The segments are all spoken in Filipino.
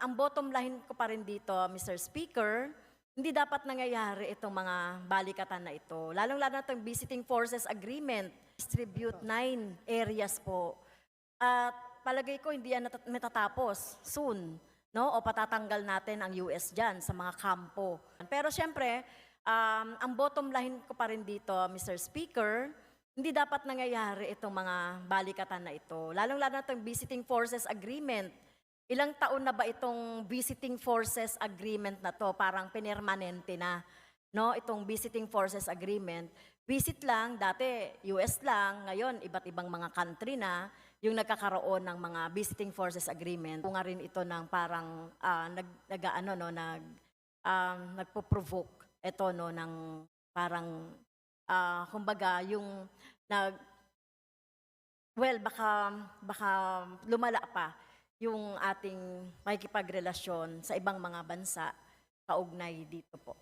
ang bottom line ko pa rin dito, Mr. Speaker, hindi dapat nangyayari itong mga balikatan na ito. Lalong-lalo na itong Visiting Forces Agreement, distribute nine areas po. At palagay ko hindi yan natat- matatapos soon, no? O patatanggal natin ang US diyan sa mga kampo. Pero siyempre, um, ang bottom line ko pa rin dito, Mr. Speaker, hindi dapat nangyayari itong mga balikatan na ito. Lalong-lalo na itong Visiting Forces Agreement. Ilang taon na ba itong Visiting Forces Agreement na to? Parang pinermanente na, no? Itong Visiting Forces Agreement. Visit lang, dati US lang, ngayon iba't ibang mga country na yung nagkakaroon ng mga Visiting Forces Agreement. Kung nga rin ito ng parang ah, nag, nag ano, no, nag, um, nagpo-provoke ito no, ng parang, ah, kumbaga, yung nag, well, baka, baka lumala pa yung ating makikipagrelasyon sa ibang mga bansa kaugnay dito po.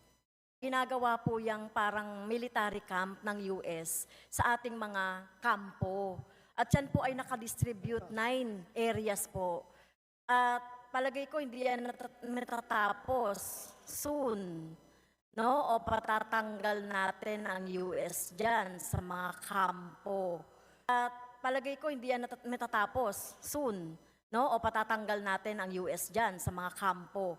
Ginagawa po yung parang military camp ng US sa ating mga kampo. At yan po ay nakadistribute nine areas po. At palagay ko hindi yan natat- matatapos soon. No? O patatanggal natin ang US dyan sa mga kampo. At palagay ko hindi yan natat- matatapos soon. No? O patatanggal natin ang US dyan sa mga kampo.